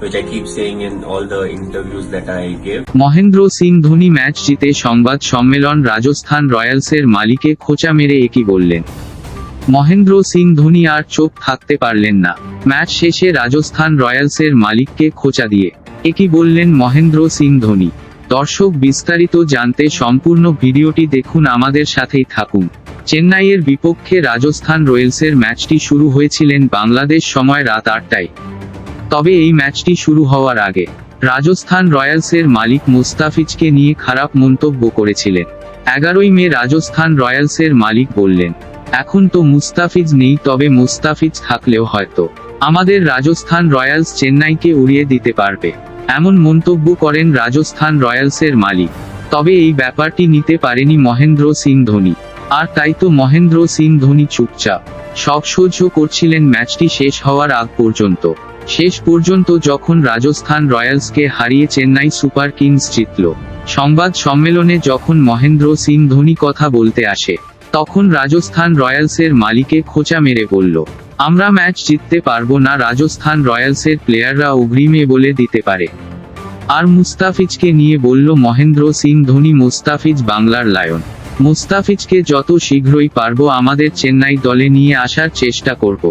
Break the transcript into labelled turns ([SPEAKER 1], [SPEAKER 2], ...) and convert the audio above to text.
[SPEAKER 1] which I keep saying in all the interviews that I give.
[SPEAKER 2] Mahendra Singh Dhoni match জিতে সংবাদ সম্মেলন রাজস্থান রয়্যালসের মালিকে খোঁচা মেরে একই বললেন? মহেন্দ্র সিং ধোনি আর চোখ থাকতে পারলেন না। ম্যাচ শেষে রাজস্থান রয়্যালসের মালিককে খোঁচা দিয়ে একই বললেন মহেন্দ্র সিং ধোনি? দর্শক বিস্তারিত জানতে সম্পূর্ণ ভিডিওটি দেখুন আমাদের সাথেই থাকুন। চেন্নাইয়ের বিপক্ষে রাজস্থান রয়্যালসের ম্যাচটি শুরু হয়েছিলেন বাংলাদেশ সময় রাত আটটায়। তবে এই ম্যাচটি শুরু হওয়ার আগে রাজস্থান রয়্যালসের মালিক মুস্তাফিজকে নিয়ে খারাপ মন্তব্য করেছিলেন। এগারোই মে রাজস্থান রয়্যালসের মালিক বললেন, এখন তো মুস্তাফিজ নেই, তবে মুস্তাফিজ থাকলেও হয়তো আমাদের রাজস্থান রয়্যালস চেন্নাইকে উড়িয়ে দিতে পারবে। এমন মন্তব্য করেন রাজস্থান রয়্যালসের মালিক। তবে এই ব্যাপারটি নিতে পারেনি মহেন্দ্র সিং ধোনি। আর তাই তো মহেন্দ্র সিং ধোনি চুপচাপ। সব সহ্য করছিলেন ম্যাচটি শেষ হওয়ার আগ পর্যন্ত। শেষ পর্যন্ত যখন রাজস্থান রয়্যালসকে হারিয়ে চেন্নাই সুপার কিংস জিতল। সংবাদ সম্মেলনে যখন মহেন্দ্র সিং ধোনি কথা বলতে আসে, তখন রাজস্থান রয়্যালসের মালিকে খোঁচা মেরে বলল, আমরা ম্যাচ জিততে পারব না, রাজস্থান রয়্যালসের প্লেয়াররা অগ্রিমে বলে দিতে পারে। আর মুস্তাফিজকে নিয়ে বলল মহেন্দ্র সিং ধোনি, মুস্তাফিজ বাংলার লায়ন। মুস্তাফিজকে যত শীঘ্রই পারব আমাদের চেন্নাই দলে নিয়ে আসার চেষ্টা করব।